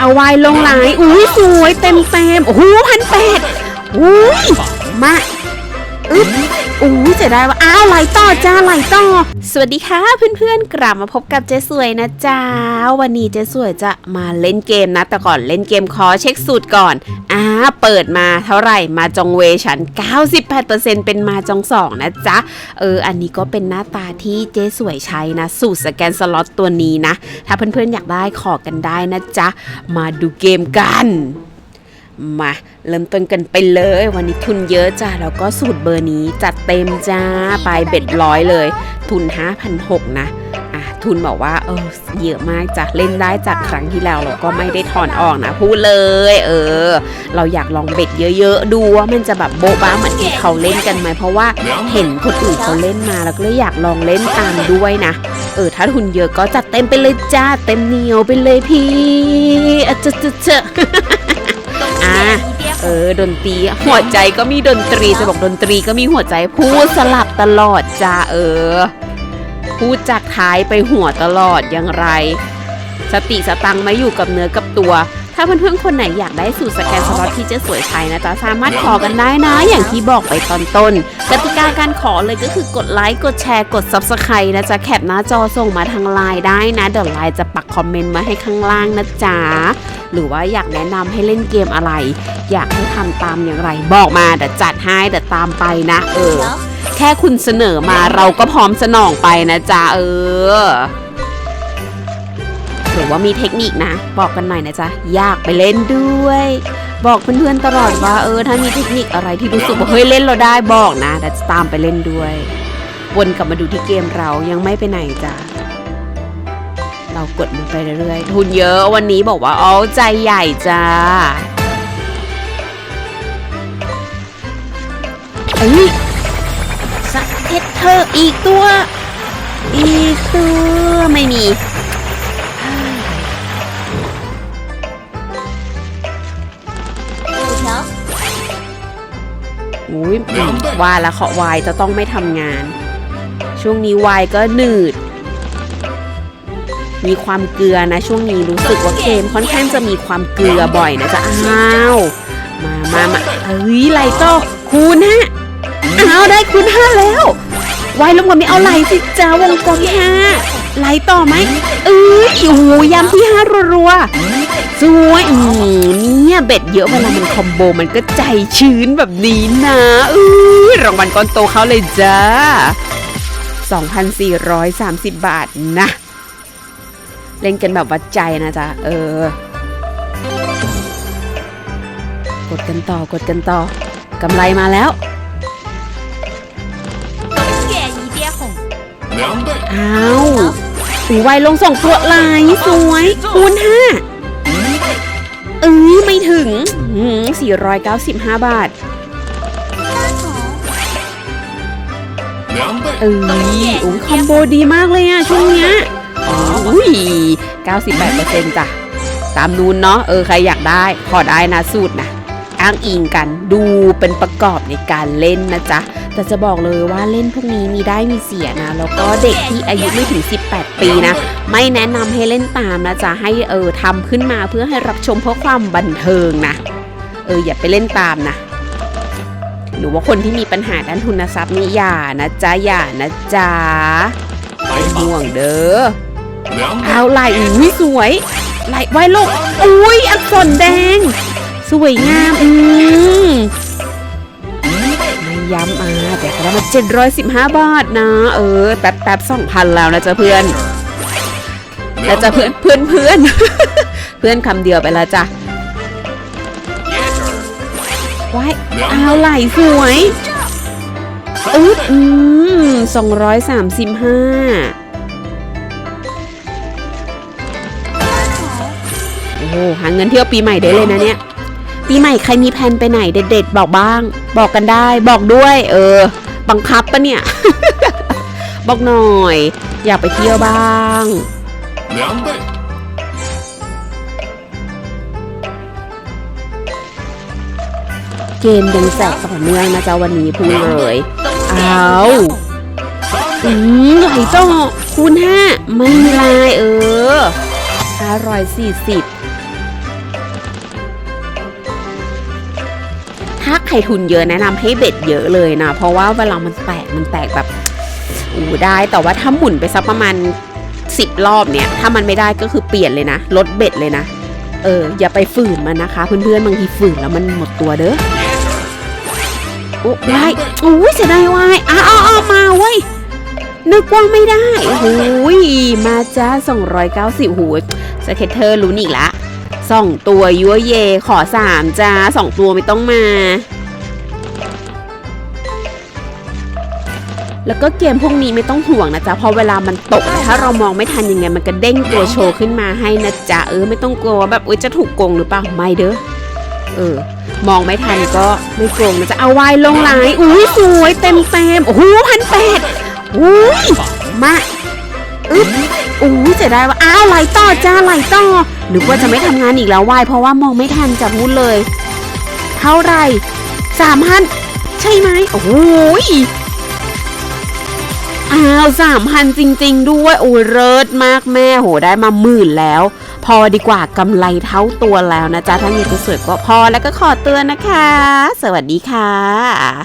เอาวายลงหลอุ้ยสวยเต็มเต็มโอ้โหพันแปดอุ้ยมา อึ๊บอุ้เสียดายว่าอ้าวไหลต่อจ้าไหลต่อ สวัสดีค่ะเพื่อนๆกลับมาพบกับเจ๊สวยนะจ้าวันนี้เจ๊สวยจะมาเล่นเกมนะ แต่ก่อนเล่นเกมขอเช็คสูตรก่อนอ่าเปิดมาเท่าไหร่มาจองเวฉัน 98%เป็นมาจองสองนะจ๊ะเอออันนี้ก็เป็นหน้าตาที่เจ๊สวยใช้นะ สูตรสแกนสล็อตตัวนี้นะ ถ้าเพื่อนๆอยากได้ขอกันได้นะจ๊ะมาดูเกมกัน มาเริ่มต้นกันไปเลย วันนี้ทุนเยอะจ้าแล้วก็สูตรเบอร์นี้จัดเต็มจ้าไปเบ็ดร้อยเลย ทุน 5,600 นะอะทุนบอกว่าเออเยอะมากจ้ะเล่นได้จากครั้งที่แล้วเราก็ไม่ได้ถอนออกนะพูดเลย เออ เราอยากลองเบ็ดเยอะๆ ดูว่ามันจะแบบโบ๊ะบ้าเหมือนที่เขาเล่นกันไหมเพราะว่าเห็นคนอื่นเขาเล่นมาแล้วก็เลยอยากลองเล่นตามด้วยนะเออถ้าทุนเยอะก็จัดเต็มไปเลยจ้าเต็มเหนียวไปเลยพี่อะเจะเจะ เออดนตรีหัวใจก็มีดนตรีจะบอกดนตรีก็มีหัวใจพูดสลับตลอดจ้าเออ พูดจากท้ายไปหัวตลอดอย่างไร สติสตังไม่อยู่กับเนื้อกับตัว ถ้าเพื่อนๆคนไหนอยากได้สูตรสแกนสล็อตที่จะสวยใช้นะจ๊ะสามารถขอกันได้นะ อย่างที่บอกไปตอนต้นกติกาการขอเลยก็คือกดไลค์กดแชร์กด Subscribe นะจ๊ะแคปหน้าจอส่งมาทางไลน์ได้นะเดี๋ยวไลน์จะปักคอมเมนต์มาให้ข้างล่างนะจ๊ะ หรือว่าอยากแนะนำให้เล่นเกมอะไร อยากให้ทำตามอย่างไร บอกมาเดี๋ยวจัดให้เดี๋ยวตามไปนะ เออ แค่คุณเสนอมาเราก็พร้อมสนองไปนะจ๊ะเออหรือว่ามีเทคนิคนะ บอกกันหน่อยนะจ๊ะอยากไปเล่นด้วย บอกเพื่อนๆตลอดว่าเออถ้ามีเทคนิคอะไรที่รู้สึกว่าเฮ้ยเล่นเราได้บอกนะเดี๋ยวจะตามไปเล่นด้วยวนกลับมาดูที่เกมเรายังไม่ไปไหนจ้ะ เรากดมันไปเรื่อยๆ ทุนเยอะวันนี้บอกว่าอ๋อใจใหญ่จ้าเอ้ยสักเพชรเธออีกตัว อีกตัวไม่มีอุ้ยวายแล้วเขาวายจะต้องไม่ทำงาน ช่วงนี้วายก็หนืด มีความเกลือนะ ช่วงนี้รู้สึกว่าเกมค่อนข้างจะมีความเกลือบ่อยนะจ๊ะอ้าวมามามาเอ้ยไลโตคูณห้าอ้าวได้คูณห้าแล้ววายลงกว่านี้เอาไหลสิจ้าวงกลมห้าไหลต่อไหมเอ้ยโอ้โหยำที่ห้ารัวๆสวยอืมเนี่ยเบ็ดเยอะเวลามันคอมโบมันก็ใจชื้นแบบนี้นะอื้อรางวัลก้อนโตเขาเลยจ้า 2,430 บาทนะ เล่นกันแบบวัดใจนะจ๊ะ เออ กดกันต่อกดกันต่อกำไรมาแล้วอ้าวสีไวลงส่งตัวลายสวยคูณห้าเอ้ยไม่ถึง 495 บาทเอ้ยโอ้ยคอมโบดีมากเลยอะช่วงเนี้ย อุ้ย98%จ้ะ ตามนูนเนาะ เออ ใครอยากได้ ขอได้นะสูตรนะ อ้างอิงกัน ดูเป็นประกอบในการเล่นนะจ๊ะ แต่จะบอกเลยว่าเล่นพวกนี้มีได้มีเสียนะ แล้วก็เด็กที่อายุไม่ถึง 18 ปีนะ ไม่แนะนำให้เล่นตามนะจ๊ะ ให้เออทำขึ้นมาเพื่อให้รับชมเพื่อความบันเทิงนะ เออ อย่าไปเล่นตามนะหรือว่าคนที่มีปัญหาด้านทุนทรัพย์นี่อย่านะจ๊ะอย่านะจ๊ะไป็นห่วงเด้อ เอาไหลอุ้ยสวยไหลไว้ลูกอุ้ยอักษรแดง สวยงามอืมไม่ย้ำอะแต่ก็ได้มา715บาทนะ เออแป๊บแป๊บสองพันแล้วนะจ๊ะเพื่อนแล้วจะเพื่อนเพื่อนเพื่อนเพื่อนคำเดียวไปแล้วจ้ะว้ายเอาไหลสวยอึดอืมสองร้อยสามสิบห้า โหหาเงินเที่ยวปีใหม่ได้เลยนะเนี่ย ปีใหม่ใครมีแผนไปไหนเด็ด ๆ บอกบ้าง บอกกันได้ บอกด้วย เออ บังคับปะเนี่ย บอกหน่อย อยากไปเที่ยวบ้างเกมยังแสบต่อเนื่องนะจ๊ะวันนี้พูดเลยเอาอืมไหลต่อคูณห้าไม่ลายเอออร่อยสี่สิบ ไทยทุนเยอะแนะนำให้เบ็ดเยอะเลยนะ เพราะว่าเวลามันแตกมันแตกแบบอู้ได้แต่ว่าถ้าหมุนไปสักประมาณสิบรอบเนี่ย ถ้ามันไม่ได้ก็คือเปลี่ยนเลยนะลดเบ็ดเลยนะ เออ อย่าไปฝืนมันนะคะ เพื่อนๆบางทีฝืนแล้วมันหมดตัวเด้อโอ้ได้โอ้ยเสียดายวายอ้าวอ้าวอ้าวมาเว้ยนึกว่าไม่ได้โอ้ยมาจ้า290หูยสเก็ตเทอร์รู้นอีกละสองตัวยัวเยขอสามจ้าสองตัวไม่ต้องมา แล้วก็เกมพวกนี้ไม่ต้องห่วงนะจ๊ะเพราะเวลามันตก ถ้าเรามองไม่ทันยังไงมันก็เด้งตัวโชว์ขึ้นมาให้นะจ๊ะเออไม่ต้องกลัวว่าแบบอุ้ยจะถูกโกงหรือเปล่าไม่เด้อเออ มองไม่ทันก็ไม่โกงนะจ๊ะเอาวายลงไหลน์อุ้ยสวยเต็มเต็มโอ้โหพันแปดอุ้ยมาอึ๊บอุ้ยเสียดายว่าอ้าวไหลต่อจ้าไหลต่อนึกว่าจะไม่ทำงานอีกแล้ววายเพราะว่ามองไม่ทันจะพูดเลย เท่าไรสามพันใช่ไหมโอ้ย อ้าวสามพันจริง ๆ ด้วยโอ้เลิศมากแม่โหได้มาหมื่นแล้ว พอดีกว่ากำไรเท่าตัวแล้วนะจ๊ะถ้ามีจะสวยก็พอแล้วก็ขอเตือนนะคะ สวัสดีค่ะ